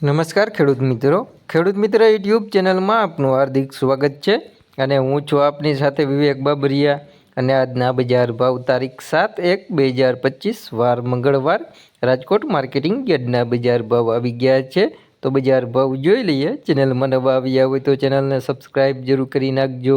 નમસ્કાર ખેડૂત મિત્રો. ખેડૂત મિત્ર યુટ્યુબ ચેનલમાં આપનું હાર્દિક સ્વાગત છે અને હું છું આપની સાથે વિવેક બાબરિયા અને આજના બજાર ભાવ તારીખ સાત એક બે હજાર પચીસ વાર મંગળવાર રાજકોટ માર્કેટિંગ યાર્ડના બજાર ભાવ આવી ગયા છે. તો બજાર ભાવ જોઈ લઈએ. ચેનલમાં નવા આવ્યા હોય તો ચેનલને સબસ્ક્રાઈબ જરૂર કરી નાખજો.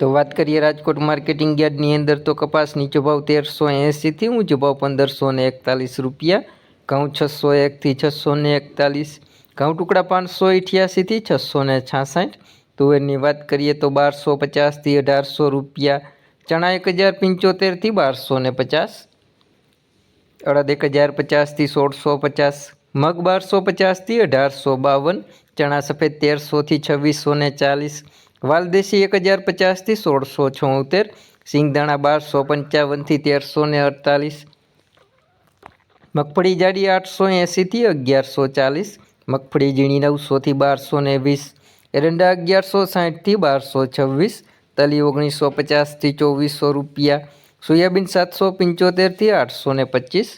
તો વાત કરીએ રાજકોટ માર્કેટિંગ યાર્ડની અંદર તો કપાસ નીચો ભાવ તેરસો એંસીથી ઊંચો ભાવ પંદરસો ને એકતાલીસ રૂપિયા. ઘઉં છસો એકથી છસો ને એકતાલીસ. ઘઉં ટુકડા પાંચસો અઠ્યાસીથી છસો ને છાસઠ. તુવેરની વાત કરીએ તો બારસો પચાસથી અઢારસો રૂપિયા. ચણા એક હજાર પંચોતેરથી બારસો ને પચાસ. અડદ એક હજાર પચાસથી સોળસો પચાસ. મગ બારસો પચાસથી અઢારસો બાવન. ચણા સફેદ તેરસોથી છવ્વીસો ને ચાલીસ. વાલદેશી એક હજાર પચાસથી સોળસો છોતેર, સિંગદાણા બારસો પંચાવનથી તેરસો ને અડતાલીસ, મગફળી જાડી આઠસો એંસીથી અગિયારસો ચાલીસ, મગફળી ઝીણી નવસોથી બારસો ને વીસ, એરંડા અગિયારસો સાઠથી બારસો છવ્વીસ, તલી ઓગણીસો પચાસથી ચોવીસો રૂપિયા, સોયાબીન સાતસો પંચોતેરથી આઠસો ને પચીસ,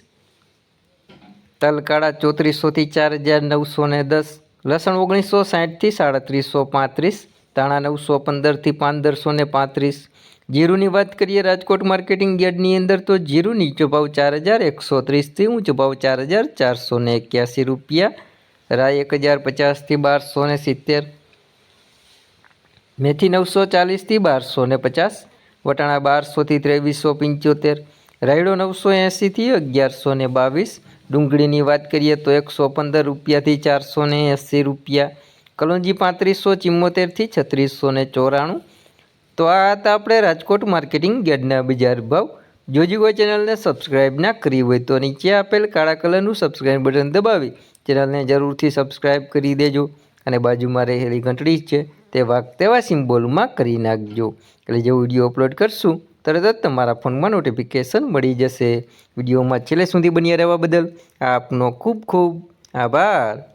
તલકાળા ચોત્રીસોથી ચાર હજાર નવસો ને દસ, લસણ ઓગણીસો સાઠથી સાડત્રીસો પાંત્રીસ તાણા નવસો પંદરથી પંદરસો ને પાંત્રીસ. જીરુની વાત કરીએ રાજકોટ માર્કેટિંગ યાર્ડની અંદર તો જીરું નીચો ભાવ ચાર હજાર એકસો ત્રીસથી ઊંચો ભાવ ચાર હજાર ચારસો ને એક્યાસી રૂપિયા. રાય એક હજાર પચાસથી બારસો ને સિત્તેર. મેથી નવસો ચાલીસથી બારસો ને પચાસ. વટાણા બારસોથી ત્રેવીસો પંચોતેર. રાયડો નવસો એંસીથી અગિયારસો ને બાવીસ. ડુંગળીની વાત કરીએ તો એકસો પંદર રૂપિયાથી ચારસો ને એંસી રૂપિયા. કલોંજી પાંત્રીસો ચિમ્મોતેરથી છત્રીસો ને ચોરાણું. તો આ હતા આપણે રાજકોટ માર્કેટિંગ ગેડના બજાર ભાવ. જોજી કોઈ ચેનલને સબસ્ક્રાઈબ ના કરી હોય તો નીચે આપેલ કાળા કલરનું સબસ્ક્રાઈબ બટન દબાવી. ચેનલને જરૂરથી સબસ્ક્રાઈબ કરી દેજો અને બાજુમાં રહેલી ઘંટડી છે તે વાગ તેવા સિમ્બોલમાં કરી નાખજો. એટલે જે વીડિયો અપલોડ કરશું, તરત જ તમારા ફોનમાં નોટિફિકેશન મળી જશે. વિડીયોમાં છેલ્લે સુધી બન્યા રહેવા બદલ આપનો ખૂબ ખૂબ આભાર.